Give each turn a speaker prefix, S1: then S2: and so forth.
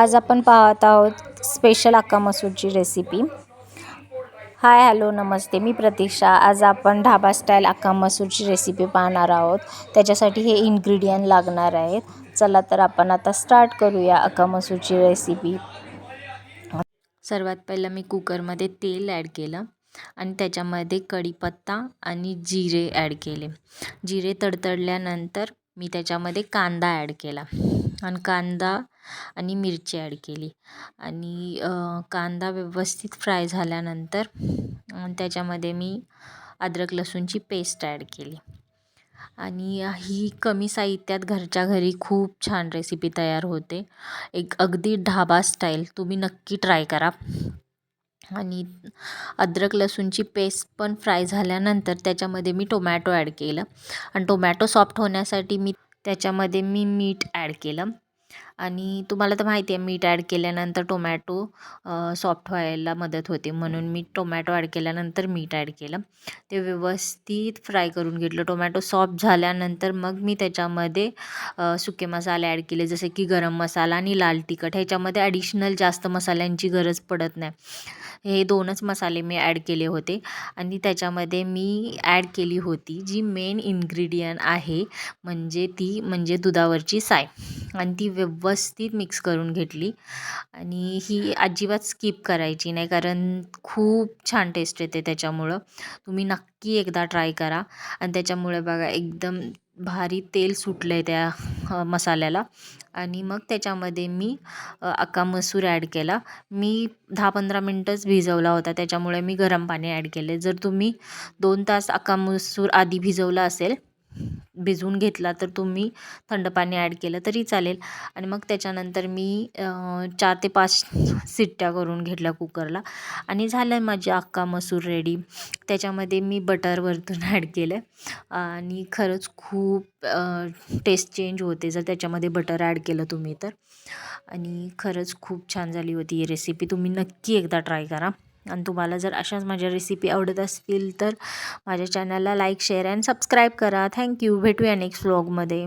S1: आज आपण पाहत आहोत स्पेशल अक्का मसूरची रेसिपी हाय हॅलो नमस्ते. मी प्रतीक्षा. आज आपण ढाबा स्टाईल अक्का मसूरची रेसिपी पाहणार आहोत. त्याच्यासाठी हे इन्ग्रेडियंट लागणार आहेत. चला तर आपण आता स्टार्ट करूया अक्का मसूरची रेसिपी सर्वात पहिलं मी कुकरमध्ये तेल ॲड केलं आणि त्याच्यामध्ये कढीपत्ता आणि जिरे ॲड केले. जिरे तडतडल्यानंतर मी त्याच्यामध्ये कांदा ॲड केला. आणि कांदा आणि मिरची ॲड केली. आणि कांदा व्यवस्थित फ्राय झाल्यानंतर त्याच्यामध्ये मी अद्रक लसूणची पेस्ट ॲड केली. आणि ही कमी साहित्यात घरच्या घरी खूप छान रेसिपी तयार होते. एक अगदी ढाबा स्टाईल. तुम्ही नक्की ट्राय करा. आणि अद्रक लसूणची पेस्ट पण फ्राय झाल्यानंतर त्याच्यामध्ये मी टोमॅटो ॲड केलं. आणि टोमॅटो सॉफ्ट होण्यासाठी मी त्याच्यामध्ये मी मीठ ॲड केलं. आणि तुम्हाला तर माहिती आहे मीठ ॲड केल्यानंतर टोमॅटो सॉफ्ट व्हायला मदत होते. म्हणून मी टोमॅटो ॲड केल्यानंतर मीठ ॲड केलं. ते व्यवस्थित फ्राय करून घेतलं. टोमॅटो सॉफ्ट झाल्यानंतर मग मी त्याच्यामध्ये सुके मसाले ॲड केले. जसे की गरम मसाला आणि लाल तिखट. ह्याच्यामध्ये ॲडिशनल जास्त मसाल्यांची गरज पडत नाही. हे दोनच मसाले मी ॲड केले होते. आणि त्याच्यामध्ये मी ॲड केली होती जी मेन इन्ग्रेडियंट आहे म्हणजे ती म्हणजे दुधावरची साय. आणि ती व्यवस्थित मिक्स करून घेतली. आणि ही अजिबात स्किप करायची नाही कारण खूप छान टेस्ट येते त्याच्यामुळं. तुम्ही नक्की एकदा ट्राय करा. आणि त्याच्यामुळे बघा एकदम भारी तेल सुटलं आहे त्या मसाल्याला. आणि मग त्याच्यामध्ये मी अक्का मसूर ॲड केला. मी दहा पंधरा मिनटंच भिजवला होता त्याच्यामुळे मी गरम पाणी ॲड केले जर तुम्ही दोन तास अक्का मसूर आधी भिजवला असेल भिजवून घेतला तर तुम्ही थंड पाणी ॲड केलं तरी चालेल. आणि मग त्याच्यानंतर मी चार ते पाच सिट्ट्या करून घेतल्या कुकरला. आणि झालं माझी अक्का मसूर रेडी त्याच्यामध्ये मी बटर वरतून ॲड केलं आणि खरंच खूप टेस्ट चेंज होते जर त्याच्यामध्ये बटर ॲड केलं तुम्ही तर. आणि खरंच खूप छान झाली होती ही रेसिपी तुम्ही नक्की एकदा ट्राय करा. आणि तुम्हाला जर अशाच माझ्या रेसिपी आवडत असतील तर माझ्या चॅनलला लाईक शेअर अँड सबस्क्राईब करा. थँक्यू भेटूया नेक्स्ट व्लॉगमध्ये